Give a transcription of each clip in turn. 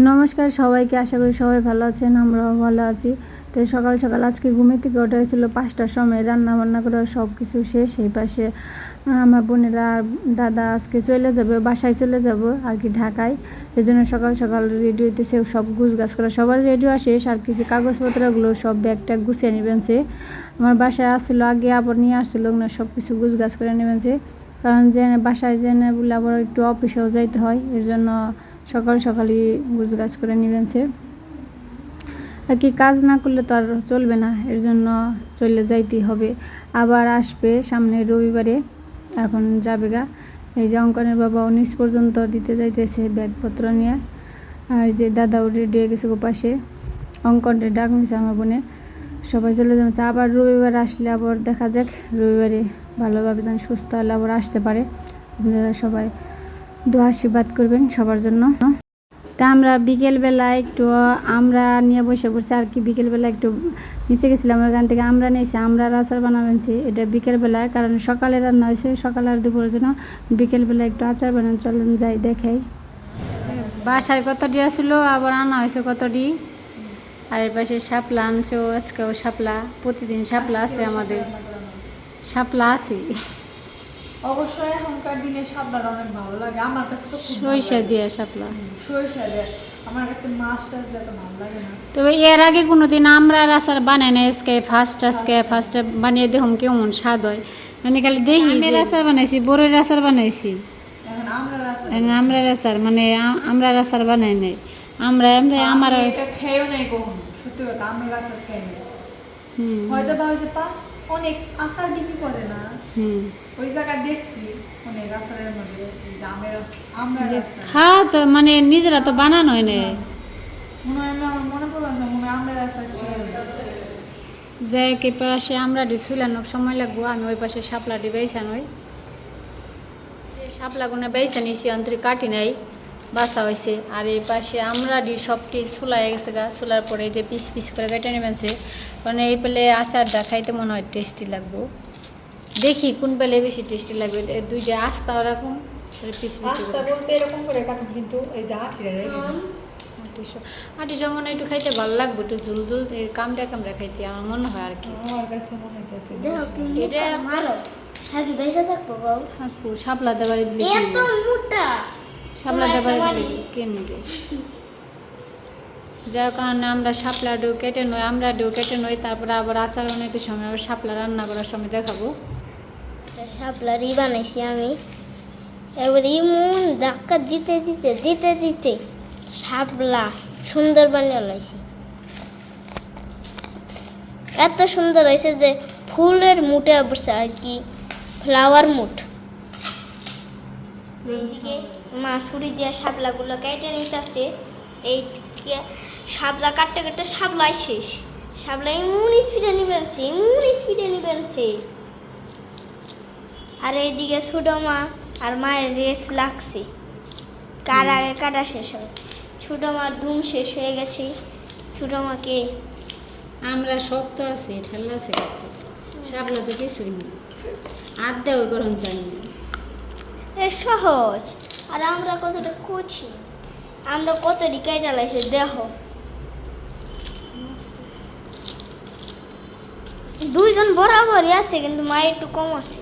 নমস্কার সবাইকে, আশা করি সবাই ভালো আছেন, আমরাও ভালো আছি। তো সকাল সকাল আজকে ঘুমে থেকে ওঠা হয়েছিল পাঁচটার সময় রান্না বান্না করে সব কিছু শেষ। এই পাশে আমার বোনেরা, দাদা আজকে চলে যাবে, বাসায় চলে যাব, আর কি ঢাকায়। এই জন্য সকাল সকাল রেডি হইতেছে, সব গুছ গাছ করা, সবার রেডি শেষ। আর কিছু কাগজপত্রগুলো সব ব্যাগ ট্যাগ গুছিয়ে নেবেন সে। আমার বাসায় আসছিল, আগে আবার নিয়ে আসছিল না সব কিছু গুছ গাছ করে নেবেন সে। কারণ যে বাসায় জেনে বলে আবার একটু অফিসেও যাইতে হয়, এর জন্য সকাল সকালই গুছগাছ করে নেবেন সে। আর কি কাজ না করলে তো আর চলবে না, এর জন্য চলে যাইতেই হবে। আবার আসবে সামনে রবিবারে, এখন যাবে গা। এই যে অঙ্কনের বাবা উনিশ পর্যন্ত দিতে যাইতেছে ব্যাগপত্র নিয়ে। আর যে দাদা রেডি হয়ে গেছে পাশে, অঙ্কনটা ডাক নিছে আমার বোনে। সবাই চলে যাচ্ছে আবার রবিবার আসলে আবার দেখা যাক। রবিবারে ভালোভাবে যেন সুস্থ হলে আবার আসতে পারে। আপনারা সবাই দোয়া আশীর্বাদ করবেন সবার জন্য। তা আমরা বিকেলবেলা একটু, আমরা নিয়ে বসে পড়ছি আর কি, বিকেলবেলা একটু নিচে গেছিলাম ওখান থেকে আমরা নিয়েছি, আমরা আচার বানাবেনছি এটা বিকেলবেলায় কারণ সকালে রান্না হয়েছে, সকালে আর দুপুরের জন্য বিকেলবেলা একটু আচার বানান। চলেন যাই, দেখাই। বাসায় কতটি আসলো আবার আনা হয়েছে কতটি? আর এর পাশে শাপলা আনছেও আজকেও শাপলা, প্রতিদিন শাপলা আছে আমাদের। শাপলা আছে। অবশ্যই এখনকার দিনে সাবধান অনেক ভালো লাগে। আমার কাছে তো সরিষা দিয়ে শাপলা সরিষা দিয়ে। আমার কাছে মাছ টাছ তো ভালো লাগে না। তবে এর আগে কোনোদিন আমরা আচার বানাই না আজকে ফার্স্ট আজকে ফার্স্ট বানিয়ে দেখুন কেমন স্বাদ হয়। মানে খালি দেখি আচার বানাইছি বড়ের আচার বানাইছি। আমরা আচার মানে আমরা আচার বানাই নাই। আমরা আমরা আমার খেয়েও নাই কখনো সত্যি কথা আমরা রাস্তা খাই নাই। হয়তো বা হয়েছে পাঁচ অনেক আচার বিক্রি করে না। হুম। ওই জায়গায় দেখছি অনেক আচারের মধ্যে আমের আমরা তো মানে নিজেরা তো বানানো হয় না। মনে না মনে যে আমের আচার যে কি পাশে আমরা শুইলানো সময় লাগবো আমি ওই পাশে শাপলাটি বেইছান ওই শাপলাগুনে বেইছে নিছি অন্তরে কাটি নাই। বাসা হয়েছে। আর এই পাশে আমরা ডি সবটি সুলাই গেছে গা। সুলার পরে যে পিস পিস করে কেটে নেমেছে কারণ এই পেলে আচারটা খাইতে মনে হয় টেস্টি লাগবো। দেখি কোন পেলে বেশি টেস্টি লাগবে। দুইটা আস্তা ওরকম পিস পিস আস্তা বলতে এরকম করে কাটুন কিন্তু এই যে। আটিশো আটিশো মনে একটু খাইতে ভালো লাগবে একটু কামড়া কামড়া খাইতে আমার মনে হয় আর কি। আমার কাছে মনে হইতেছে এটা মোটা মারো। হ্যাঁ বেঁচে থাকব এত মোটা। শাপলা একটা দিলে কেনবে যার কারণে আমরা শাপলা ডো কেটে নই, আমরা ডো কেটে নই, তারপরে আবার আচার অনেক সময়, আবার শাপলা রান্না করার সময় দেখাবো। একটা শাপলারই বানাইছি আমি। এবার ইমন ধাক্কা দিতে দিতে দিতে দিতে শাপলা সুন্দর বানিয়ে লাইছি এত সুন্দর হয়েছে যে ফুলের মুটে বসে আর কি ফ্লাওয়ার মুট এইদিকে মা ছুরি দিয়ে শাপলাগুলো কেটে নিতেছে। এইদিকে শাপলা কাটতে কাটতে শাপলাই শেষ। শাপলা এমন স্পিডে নিবেন সে এমন স্পিডে নিবেন সে আর এইদিকে ছোটো মা আর মায়ের রেস লাগছে। কার আগে কাটা শেষ হয়? ছোটো মার ধুম শেষ হয়ে গেছে। ছোটো মাকে আমরা শক্ত আছি ঠেলা আছে। শাপলা তো কিছুই নেই। আড্ডাও গরম জানি না। সহজ। আর আমরা কতটা কঠিন। আমরা কতটি কেটে লাইছে দেহ দুইজন বরাবরই আছে কিন্তু মায়ের একটু কম আছে।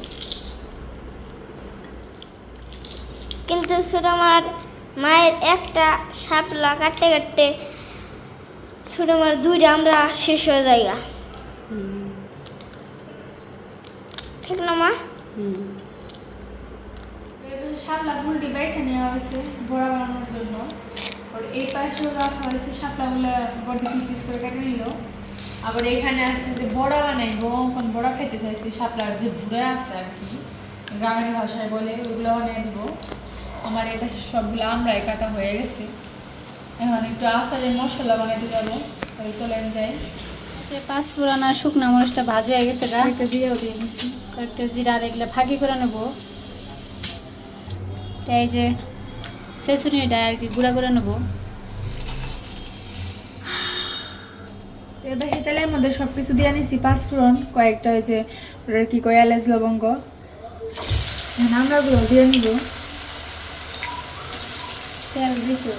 কিন্তু ছোট মার মায়ের একটা শাপলা কাটতে কাটতে ছোট মার দুইটা আমরা শেষ হয়ে যাই গা। ঠিক না মা? হুম। শাপলা ফুলটি বেছে নেওয়া হয়েছে বড়া বানানোর জন্য। আর এই পাশেও রাখা হয়েছে শাপলাগুলো বড় পিস করে কেটে নিল। আবার এখানে আছে যে বড়া বানাইবো কোন বড়া খাইতে চাইছি শাপলার যে ভুড়ে আছে আর কি গ্রামের ভাষায় বলে ওইগুলো বানিয়ে দিব। আমার এই পাশে সবগুলো আমরাই কাটা হয়ে গেছে। এখন একটু আচারের মশলা বানাইতে যাব তাহলে চলে আমি যাই। সে পাঁচ পুরানা শুকনা মরিচটা ভাজি হয়ে গেছে গা। একটা দিয়েও দিয়ে দিচ্ছি একটা জিরা আর এগুলো ফাঁকি করে নেব। এই যে ছেঁচুনিটা আর কি গুঁড়া করে নেব। এবার সেই তেলের মধ্যে সব কিছু দিয়ে নিছি পাঁচফোড়ন কয়েকটা ওই যে ওটার কি কয় এলাচ লবঙ্গ। এখন আমরা ওগুলো দিয়ে নিব। তেল দিতে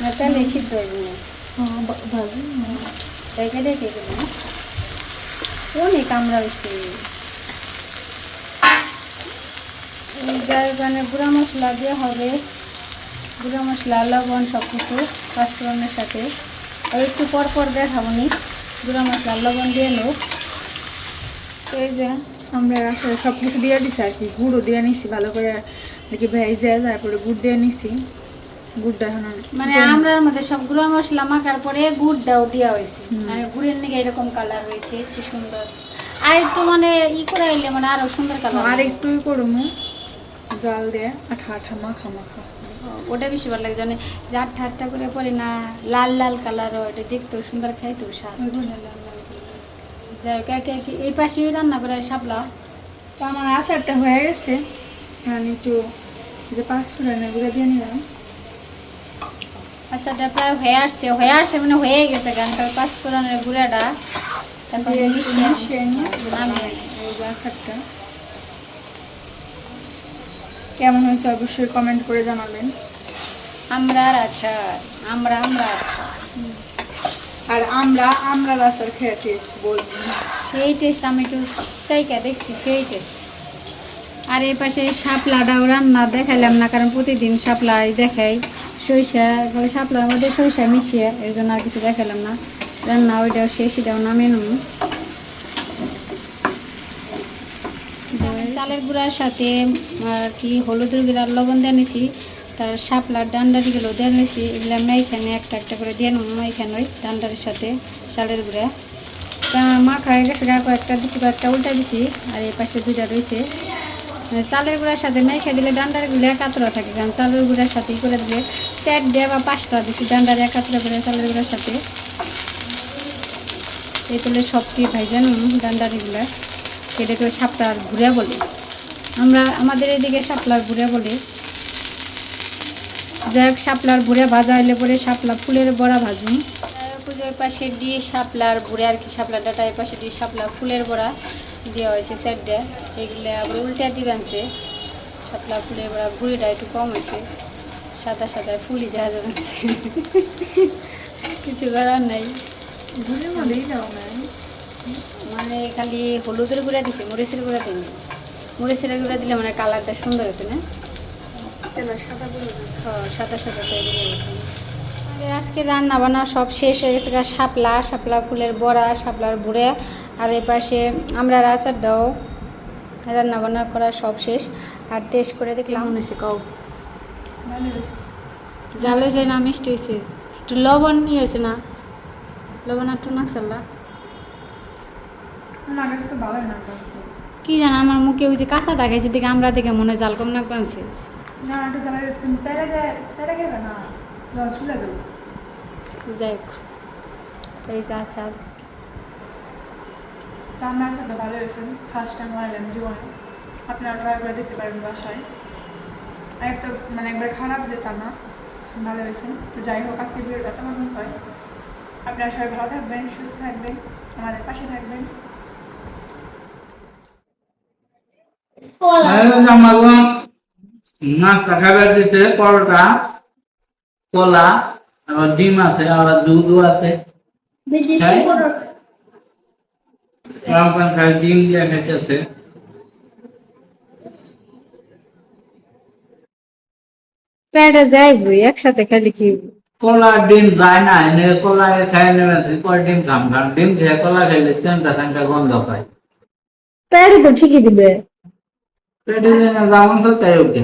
না। তাহলে সিদ্ধ হয়ে যাবে। হ্যাঁ ভাজি দেখে দেখে অনেক আমরা যার মানে গুঁড়া মশলা দিয়ে হবে। গুঁড়া মশলা লবণ সব কিছু পাঁচফোড়নের সাথে। আর একটু পর পর দেখাবো নি। গুঁড়া মশলা লবণ দিয়ে লোক এই যে আমরা আসলে সব কিছু দিয়ে দিছি আর কি। গুঁড়ো দিয়ে নিছি ভালো করে। দেখি ভেজে তারপরে গুড় দিয়ে নিছি। গুড়টা এখন মানে আমরার মধ্যে সব গুঁড়া মশলা মাখার পরে গুড়টাও দেওয়া হয়েছে। মানে গুড়ের নিকে এরকম কালার হয়েছে কি সুন্দর। আর একটু মানে ই করে মানে আরও সুন্দর কালার আর একটুই করব জাল দিয়ে আঠা আঠা মাখা মাখা। ওটা বেশি ভালো লাগে জানে যে আটটা আটটা করে পরে না লাল লাল কালার ওটা দেখতেও সুন্দর খাইতেও স্বাদ। যাই হোক একে একে এই পাশে রান্না করে শাপলা। তো আমার আচারটা হয়ে গেছে। আমি একটু যে পাঁচ ফুটানের গুঁড়ো দিয়ে নিলাম। আচ্ছাটা প্রায় হয়ে আসছে হয়ে আসছে মানে হয়ে গেছে গান কারণ পাঁচ ফোড়নের গুঁড়াটা আচারটা। কেমন হয়েছে অবশ্যই কমেন্ট করে জানাবেন। আমরা আচার আমরা আমরা আচার আর আমরা আমরা আচার খেয়ে টেস্ট বলব। সেই টেস্ট আমি একটু চাইকা দেখছি সেই টেস্ট আর এই পাশে শাপলাটাও রান্না দেখাইলাম না কারণ প্রতিদিন শাপলাই দেখাই সরিষা শাপলার মধ্যে সরিষা মিশিয়ে এর জন্য আর কিছু দেখালাম না। রান্না ওইটাও শেষ এটাও নামিয়ে নেব। চালের গুঁড়ার সাথে, আর কি, হলুদের গুঁড়ার লবণ দিয়ে নিছি, তার শাপলার ডান্ডারিগুলো দিয়ে নিছি, এগুলো আমরা এখানে একটা একটা করে দিয়ে নেব এখানে ওই ডান্ডারের সাথে চালের গুঁড়া। তা মাখা হয়ে গেছে গা, কয়েকটা দিচ্ছি কয়েকটা উল্টা দিচ্ছি আর এই পাশে দুইটা রয়েছে। চালের গুঁড়ার সাথে মেখে দিলে ডান্ডারগুলো একাত্র থাকে, কারণ চালের গুঁড়ার সাথে করে দিলে চার দিয়ে বা পাঁচটা দিচ্ছি ডান্ডার একাত্র করে চালের গুঁড়ার সাথে। এই তুলে সবটি ভাই জানুন ডান্ডারিগুলা এটাকে সাপলার ঘুরে বলে। আমরা আমাদের এদিকে শাপলার ঘুরে বলে। যাই হোক শাপলার ভুড়ে ভাজা হইলে পরে শাপলা ফুলের বড়া ভাজুন পুজোর পাশে দিয়ে শাপলার ভুড়ে আর কি শাপলা ডাটা এর পাশে দিয়ে শাপলা ফুলের বড়া দেওয়া হয়েছে চারটে এগুলো আবার উল্টে দিবেন সে শাপলা ফুলের বড়া ভুড়িটা একটু কম হয়েছে সাদা সাদা ফুলই দেখা যাবে কিছু করার নাই। ঘুরে মানে খালি হলুদের গুঁড়া দিছে মরিচের গুঁড়া দিন মরিচের গুঁড়া দিলে মানে কালারটা সুন্দর হতো না? তেলের সাদা করে হ্যাঁ, সাদা সাদা আজকে রান্না বান্না সব শেষ হয়ে গেছে গা শাপলা শাপলা ফুলের বড়া শাপলার বুড়ে। আর এ পাশে আমরা আচার দাও রান্না বান্না করা সব শেষ। আর টেস্ট করে দেখলাম মনে হয়েছে কও। হয়েছে। জালে যায় না মিষ্টি হয়েছে একটু লবণ নিয়ে হয়েছে না? লবণ আর আমার আগে থেকে ভালো না কি জানো আমার মুখে ওই যে কাঁচাটা খাইছে দেখে আমরা দেখে মনে জাল কম নাক বানছে না একটু তুমি সেটা খেবে না জল যাবে। যাই এই যে সাথে ভালো হয়েছে ফার্স্ট টাইম জীবনে। আপনারা ট্রাই করে দেখতে পারেন বাসায়। একটা মানে একবার খারাপ যেতাম না ভালো হয়েছে। তো যাই হোক আজকে ভিডিওটা কেমন হয়? আপনারা সবাই ভালো থাকবেন সুস্থ থাকবেন আমাদের পাশে থাকবেন। নাস্তা খাবার দিছে পরোটা কলা আবার ডিম আছে আবার দুধও আছে। খালি ডিম দিয়ে খাইতেছে। প্যাডে একসাথে খালি কি কলা ডিম যায় না এনে কলা খাই নেবেন পর ডিম খাম কারণ ডিম খেয়ে কলা খাইলে সেন্টা সেন্টা গন্ধ পায়। প্যাডে তো ঠিকই দিবে। পেটে যেন যেমন তাই ওকে